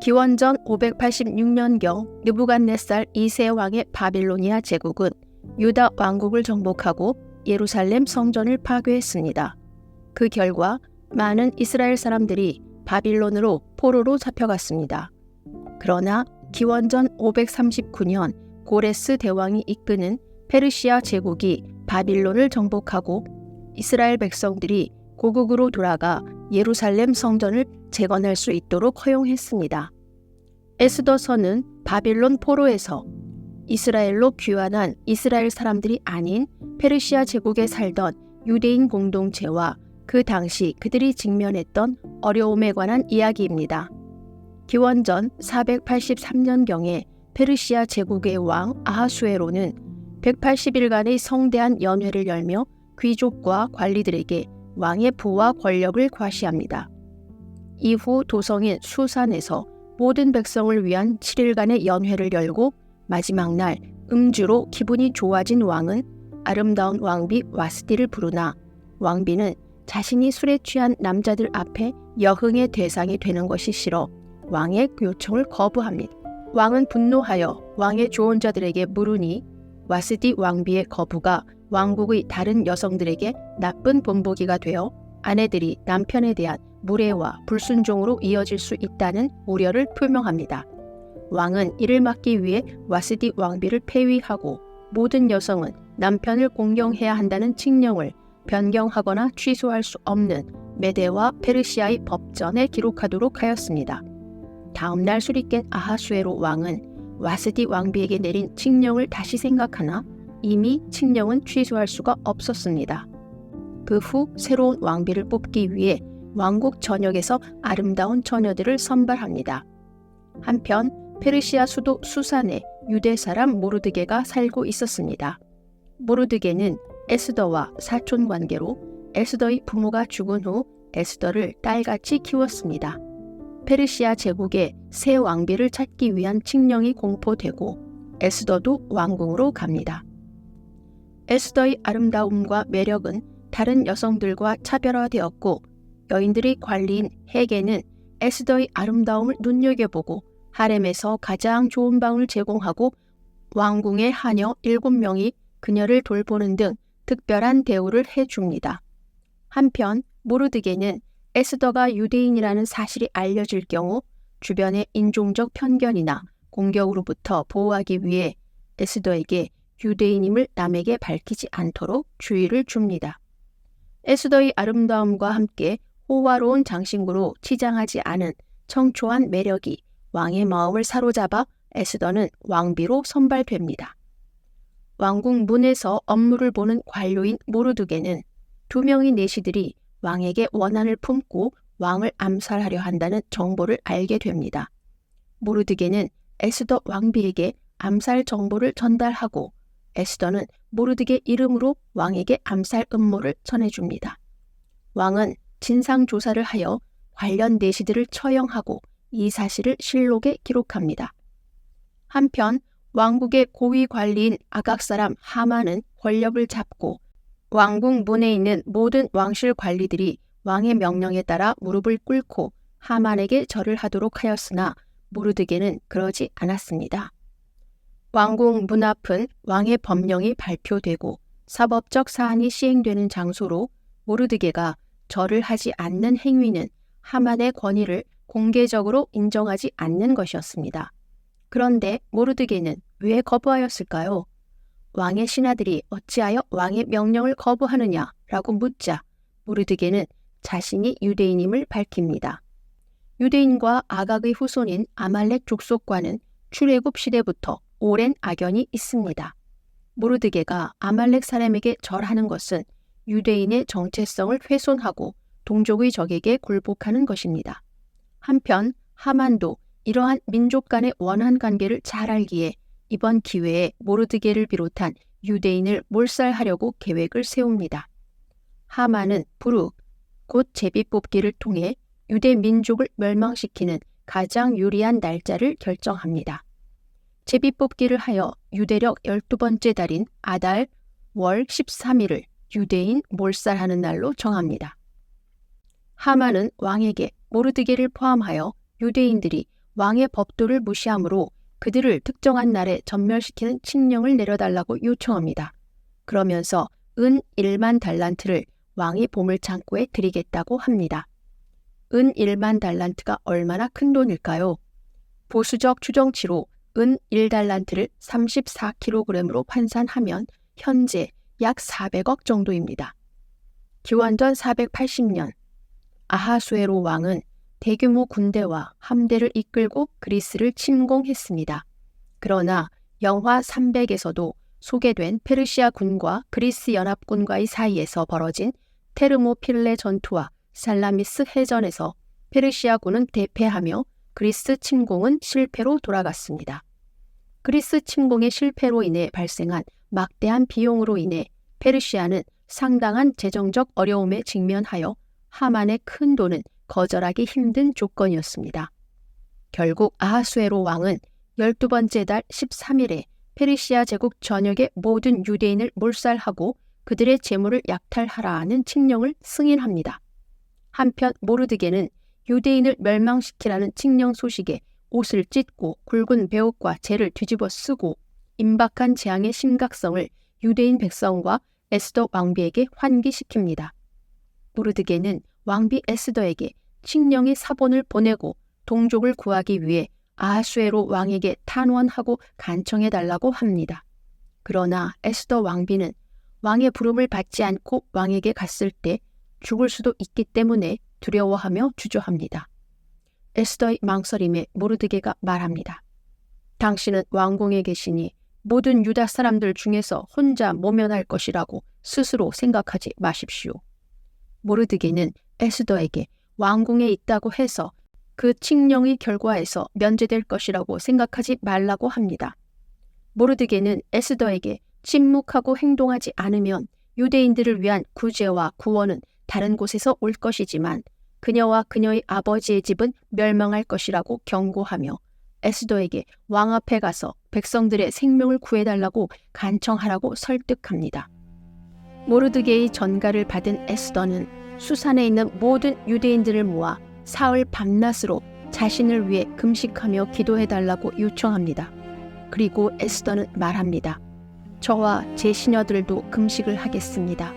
기원전 586년경 느부갓네살 2세 왕의 바빌로니아 제국은 유다 왕국을 정복하고 예루살렘 성전을 파괴했습니다. 그 결과 많은 이스라엘 사람들이 바빌론으로 포로로 잡혀갔습니다. 그러나 기원전 539년 고레스 대왕이 이끄는 페르시아 제국이 바빌론을 정복하고 이스라엘 백성들이 고국으로 돌아가 예루살렘 성전을 재건할 수 있도록 허용했습니다. 에스더서는 바빌론 포로에서 이스라엘로 귀환한 이스라엘 사람들이 아닌 페르시아 제국에 살던 유대인 공동체와 그 당시 그들이 직면했던 어려움에 관한 이야기입니다. 기원전 483년경에 페르시아 제국의 왕 아하수에로는 180일간의 성대한 연회를 열며 귀족과 관리들에게 왕의 부와 권력을 과시합니다. 이후 도성인 수산에서 모든 백성을 위한 7일간의 연회를 열고 마지막 날 음주로 기분이 좋아진 왕은 아름다운 왕비 와스티를 부르나 왕비는 자신이 술에 취한 남자들 앞에 여흥의 대상이 되는 것이 싫어 왕의 요청을 거부합니다. 왕은 분노하여 왕의 조언자들에게 물으니 와스디 왕비의 거부가 왕국의 다른 여성들에게 나쁜 본보기가 되어 아내들이 남편에 대한 무례와 불순종으로 이어질 수 있다는 우려를 표명합니다. 왕은 이를 막기 위해 와스디 왕비를 폐위하고 모든 여성은 남편을 공경해야 한다는 칙령을 변경하거나 취소할 수 없는 메데와 페르시아의 법전에 기록하도록 하였습니다. 다음 날 술이 깬 아하수에로 왕은 와스디 왕비에게 내린 칙령을 다시 생각하나 이미 칙령은 취소할 수가 없었습니다. 그 후 새로운 왕비를 뽑기 위해 왕국 전역에서 아름다운 처녀들을 선발합니다. 한편 페르시아 수도 수산에 유대 사람 모르드게가 살고 있었습니다. 모르드게는 에스더와 사촌 관계로 에스더의 부모가 죽은 후 에스더를 딸같이 키웠습니다. 페르시아 제국의 새 왕비를 찾기 위한 칙령이 공포되고 에스더도 왕궁으로 갑니다. 에스더의 아름다움과 매력은 다른 여성들과 차별화되었고 여인들의 관리인 헤게는 에스더의 아름다움을 눈여겨보고 하렘에서 가장 좋은 방을 제공하고 왕궁의 하녀 7명이 그녀를 돌보는 등 특별한 대우를 해줍니다. 한편 모르드게는 에스더가 유대인이라는 사실이 알려질 경우 주변의 인종적 편견이나 공격으로부터 보호하기 위해 에스더에게 유대인임을 남에게 밝히지 않도록 주의를 줍니다. 에스더의 아름다움과 함께 호화로운 장신구로 치장하지 않은 청초한 매력이 왕의 마음을 사로잡아 에스더는 왕비로 선발됩니다. 왕궁 문에서 업무를 보는 관료인 모르두게는 두 명의 내시들이 왕에게 원한을 품고 왕을 암살하려 한다는 정보를 알게 됩니다. 모르드게는 에스더 왕비에게 암살 정보를 전달하고 에스더는 모르드게 이름으로 왕에게 암살 음모를 전해줍니다. 왕은 진상 조사를 하여 관련 내시들을 처형하고 이 사실을 실록에 기록합니다. 한편 왕국의 고위 관리인 아각 사람 하만은 권력을 잡고 왕궁 문에 있는 모든 왕실 관리들이 왕의 명령에 따라 무릎을 꿇고 하만에게 절을 하도록 하였으나 모르드게는 그러지 않았습니다. 왕궁 문 앞은 왕의 법령이 발표되고 사법적 사안이 시행되는 장소로 모르드게가 절을 하지 않는 행위는 하만의 권위를 공개적으로 인정하지 않는 것이었습니다. 그런데 모르드게는 왜 거부하였을까요? 왕의 신하들이 어찌하여 왕의 명령을 거부하느냐라고 묻자 모르드게는 자신이 유대인임을 밝힙니다. 유대인과 아각의 후손인 아말렉 족속과는 출애굽 시대부터 오랜 악연이 있습니다. 모르드게가 아말렉 사람에게 절하는 것은 유대인의 정체성을 훼손하고 동족의 적에게 굴복하는 것입니다. 한편 하만도 이러한 민족 간의 원한 관계를 잘 알기에 이번 기회에 모르드게를 비롯한 유대인을 몰살하려고 계획을 세웁니다. 하만은 부르, 곧 제비 뽑기를 통해 유대 민족을 멸망시키는 가장 유리한 날짜를 결정합니다. 제비 뽑기를 하여 유대력 12번째 달인 아달 월 13일을 유대인 몰살하는 날로 정합니다. 하만은 왕에게 모르드게를 포함하여 유대인들이 왕의 법도를 무시하므로 그들을 특정한 날에 전멸시키는 칙령을 내려달라고 요청합니다. 그러면서 은 1만 달란트를 왕이 보물창고에 드리겠다고 합니다. 은 1만 달란트가 얼마나 큰 돈일까요? 보수적 추정치로 은 1달란트를 34kg으로 환산하면 현재 약 400억 정도입니다. 기원전 480년 아하수에로 왕은 대규모 군대와 함대를 이끌고 그리스를 침공했습니다. 그러나 영화 300에서도 소개된 페르시아 군과 그리스 연합군과의 사이에서 벌어진 테르모필레 전투와 살라미스 해전에서 페르시아 군은 대패하며 그리스 침공은 실패로 돌아갔습니다. 그리스 침공의 실패로 인해 발생한 막대한 비용으로 인해 페르시아는 상당한 재정적 어려움에 직면하여 하만의 큰 돈은 거절하기 힘든 조건이었습니다. 결국 아하수에로 왕은 12번째 달 13일에 페르시아 제국 전역의 모든 유대인을 몰살하고 그들의 재물을 약탈하라는 칙령을 승인합니다. 한편 모르드게는 유대인을 멸망시키라는 칙령 소식에 옷을 찢고 굵은 배옷과 재를 뒤집어 쓰고 임박한 재앙의 심각성을 유대인 백성과 에스더 왕비에게 환기시킵니다. 모르드게는 왕비 에스더에게 칙령의 사본을 보내고 동족을 구하기 위해 아하수에로 왕에게 탄원하고 간청해 달라고 합니다. 그러나 에스더 왕비는 왕의 부름을 받지 않고 왕에게 갔을 때 죽을 수도 있기 때문에 두려워하며 주저합니다. 에스더의 망설임에 모르드게가 말합니다. 당신은 왕궁에 계시니 모든 유다 사람들 중에서 혼자 모면할 것이라고 스스로 생각하지 마십시오. 모르드게는 에스더에게 왕궁에 있다고 해서 그 칙령의 결과에서 면제될 것이라고 생각하지 말라고 합니다. 모르드게는 에스더에게 침묵하고 행동하지 않으면 유대인들을 위한 구제와 구원은 다른 곳에서 올 것이지만 그녀와 그녀의 아버지의 집은 멸망할 것이라고 경고하며 에스더에게 왕 앞에 가서 백성들의 생명을 구해달라고 간청하라고 설득합니다. 모르드게의 전가를 받은 에스더는 수산에 있는 모든 유대인들을 모아 사흘 밤낮으로 자신을 위해 금식하며 기도해달라고 요청합니다. 그리고 에스더는 말합니다. 저와 제 시녀들도 금식을 하겠습니다.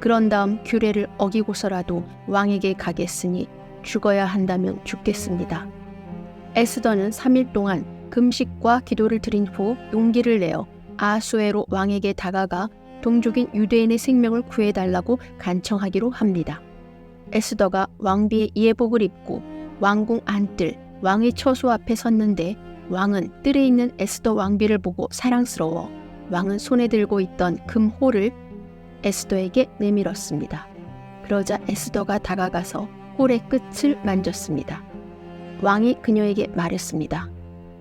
그런 다음 규례를 어기고서라도 왕에게 가겠으니 죽어야 한다면 죽겠습니다. 에스더는 3일 동안 금식과 기도를 드린 후 용기를 내어 아수에로 왕에게 다가가 동족인 유대인의 생명을 구해달라고 간청하기로 합니다. 에스더가 왕비의 예복을 입고 왕궁 안뜰 왕의 처소 앞에 섰는데 왕은 뜰에 있는 에스더 왕비를 보고 사랑스러워 왕은 손에 들고 있던 금호를 에스더에게 내밀었습니다. 그러자 에스더가 다가가서 홀의 끝을 만졌습니다. 왕이 그녀에게 말했습니다.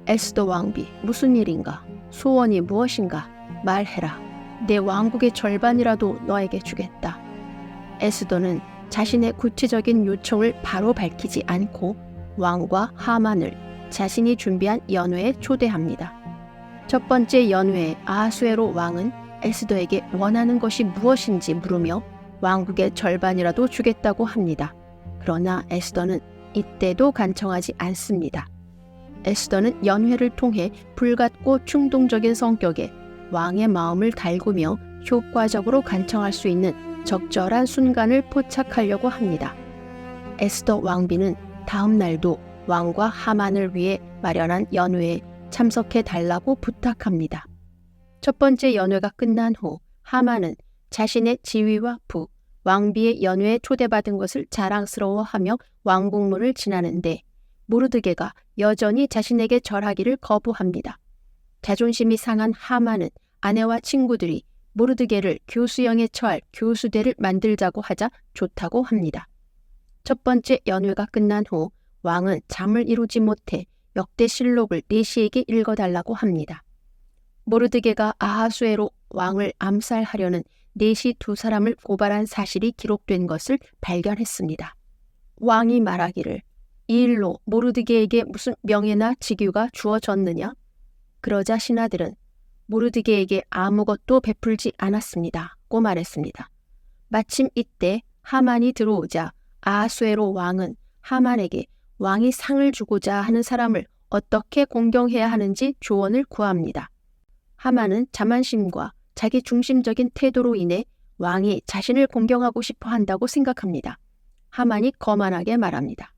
에스더 왕비, 무슨 일인가? 소원이 무엇인가? 말해라. 내 왕국의 절반이라도 너에게 주겠다. 에스더는 자신의 구체적인 요청을 바로 밝히지 않고 왕과 하만을 자신이 준비한 연회에 초대합니다. 첫 번째 연회에 아하수에로 왕은 에스더에게 원하는 것이 무엇인지 물으며 왕국의 절반이라도 주겠다고 합니다. 그러나 에스더는 이때도 간청하지 않습니다. 에스더는 연회를 통해 불같고 충동적인 성격에 왕의 마음을 달구며 효과적으로 간청할 수 있는 적절한 순간을 포착하려고 합니다. 에스더 왕비는 다음 날도 왕과 하만을 위해 마련한 연회에 참석해 달라고 부탁합니다. 첫 번째 연회가 끝난 후 하만은 자신의 지위와 부, 왕비의 연회에 초대받은 것을 자랑스러워하며 왕궁문을 지나는데 모르드게가 여전히 자신에게 절하기를 거부합니다. 자존심이 상한 하만은 아내와 친구들이 모르드게를 교수형에 처할 교수대를 만들자고 하자 좋다고 합니다. 첫 번째 연회가 끝난 후 왕은 잠을 이루지 못해 역대 실록을 네시에게 읽어달라고 합니다. 모르드게가 아하수에로 왕을 암살하려는 네시 두 사람을 고발한 사실이 기록된 것을 발견했습니다. 왕이 말하기를 이 일로 모르드게에게 무슨 명예나 직유가 주어졌느냐? 그러자 신하들은 모르드게에게 아무것도 베풀지 않았습니다. 고 말했습니다. 마침 이때 하만이 들어오자 아하수에로 왕은 하만에게 왕이 상을 주고자 하는 사람을 어떻게 공경해야 하는지 조언을 구합니다. 하만은 자만심과 자기 중심적인 태도로 인해 왕이 자신을 공경하고 싶어 한다고 생각합니다. 하만이 거만하게 말합니다.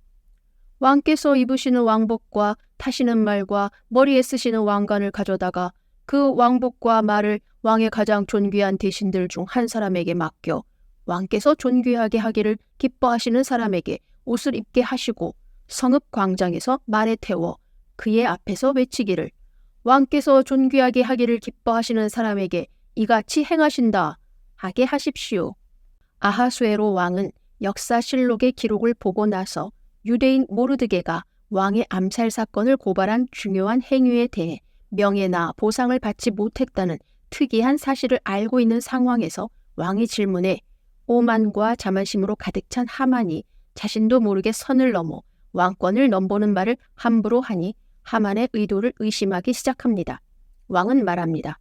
왕께서 입으시는 왕복과 타시는 말과 머리에 쓰시는 왕관을 가져다가 그 왕복과 말을 왕의 가장 존귀한 대신들 중 한 사람에게 맡겨 왕께서 존귀하게 하기를 기뻐하시는 사람에게 옷을 입게 하시고 성읍 광장에서 말에 태워 그의 앞에서 외치기를 왕께서 존귀하게 하기를 기뻐하시는 사람에게 이같이 행하신다 하게 하십시오. 아하수에로 왕은 역사실록의 기록을 보고 나서 유대인 모르드게가 왕의 암살 사건을 고발한 중요한 행위에 대해 명예나 보상을 받지 못했다는 특이한 사실을 알고 있는 상황에서 왕의 질문에 오만과 자만심으로 가득 찬 하만이 자신도 모르게 선을 넘어 왕권을 넘보는 말을 함부로 하니 하만의 의도를 의심하기 시작합니다. 왕은 말합니다.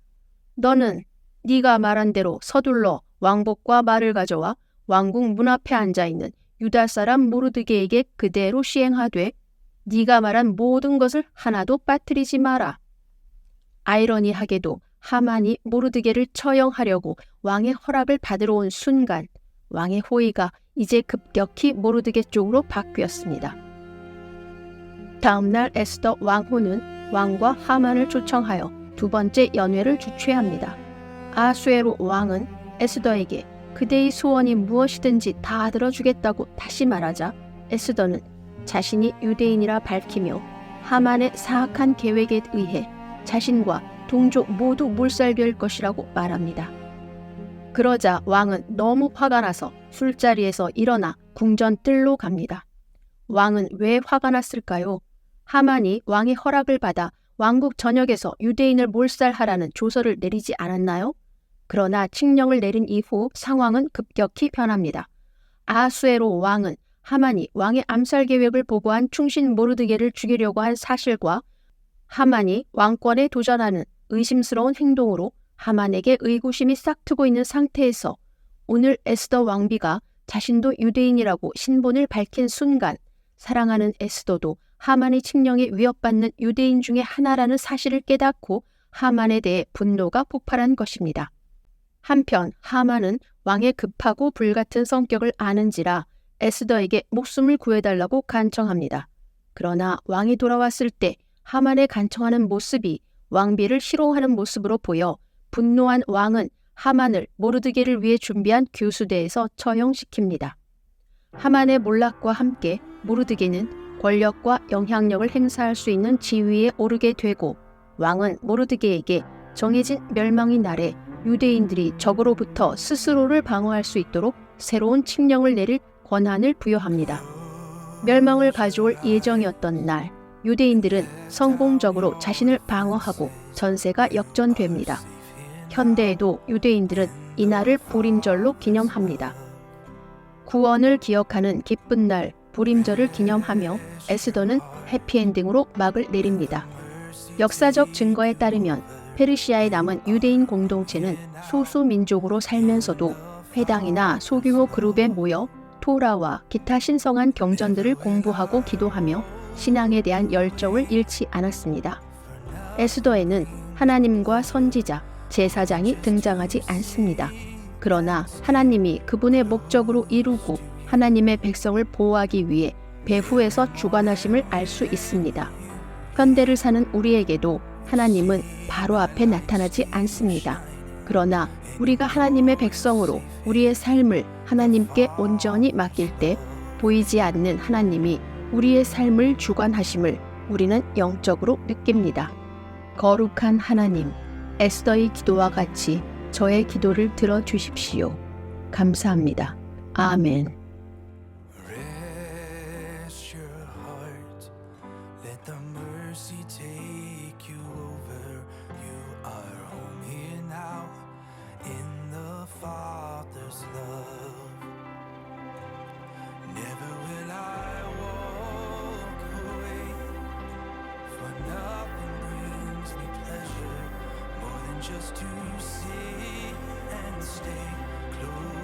너는 네가 말한 대로 서둘러 왕복과 말을 가져와 왕궁 문 앞에 앉아 있는 유다 사람 모르드게에게 그대로 시행하되 네가 말한 모든 것을 하나도 빠뜨리지 마라. 아이러니하게도 하만이 모르드게를 처형하려고 왕의 허락을 받으러 온 순간 왕의 호의가 이제 급격히 모르드게 쪽으로 바뀌었습니다. 다음날 에스더 왕후는 왕과 하만을 초청하여 두 번째 연회를 주최합니다. 아수에로 왕은 에스더에게 그대의 소원이 무엇이든지 다 들어주겠다고 다시 말하자 에스더는 자신이 유대인이라 밝히며 하만의 사악한 계획에 의해 자신과 동족 모두 몰살될 것이라고 말합니다. 그러자 왕은 너무 화가 나서 술자리에서 일어나 궁전 뜰로 갑니다. 왕은 왜 화가 났을까요? 하만이 왕의 허락을 받아 왕국 전역에서 유대인을 몰살하라는 조서를 내리지 않았나요? 그러나 칙령을 내린 이후 상황은 급격히 변합니다. 아수에로 왕은 하만이 왕의 암살 계획을 보고한 충신 모르드게를 죽이려고 한 사실과 하만이 왕권에 도전하는 의심스러운 행동으로 하만에게 의구심이 싹트고 있는 상태에서 오늘 에스더 왕비가 자신도 유대인이라고 신분을 밝힌 순간 사랑하는 에스더도 하만의 칙령에 위협받는 유대인 중의 하나라는 사실을 깨닫고 하만에 대해 분노가 폭발한 것입니다. 한편 하만은 왕의 급하고 불같은 성격을 아는지라 에스더에게 목숨을 구해달라고 간청합니다. 그러나 왕이 돌아왔을 때 하만의 간청하는 모습이 왕비를 희롱하는 모습으로 보여 분노한 왕은 하만을 모르드게를 위해 준비한 교수대에서 처형시킵니다. 하만의 몰락과 함께 모르드게는 권력과 영향력을 행사할 수 있는 지위에 오르게 되고 왕은 모르드게에게 정해진 멸망의 날에 유대인들이 적으로부터 스스로를 방어할 수 있도록 새로운 칙령을 내릴 권한을 부여합니다. 멸망을 가져올 예정이었던 날, 유대인들은 성공적으로 자신을 방어하고 전세가 역전됩니다. 현대에도 유대인들은 이날을 불임절로 기념합니다. 구원을 기억하는 기쁜 날 불임절을 기념하며 에스더는 해피엔딩으로 막을 내립니다. 역사적 증거에 따르면 페르시아에 남은 유대인 공동체는 소수 민족으로 살면서도 회당이나 소규모 그룹에 모여 토라와 기타 신성한 경전들을 공부하고 기도하며 신앙에 대한 열정을 잃지 않았습니다. 에스더에는 하나님과 선지자, 제사장이 등장하지 않습니다. 그러나 하나님이 그분의 목적으로 이루고 하나님의 백성을 보호하기 위해 배후에서 주관하심을 알 수 있습니다. 현대를 사는 우리에게도 하나님은 바로 앞에 나타나지 않습니다. 그러나 우리가 하나님의 백성으로 우리의 삶을 하나님께 온전히 맡길 때 보이지 않는 하나님이 우리의 삶을 주관하심을 우리는 영적으로 느낍니다. 거룩한 하나님, 에스더의 기도와 같이 저의 기도를 들어 주십시오. 감사합니다. 아멘. Take you over. You are home here now in the Father's love. Never will I walk away, for nothing brings me pleasure more than just to sit and stay close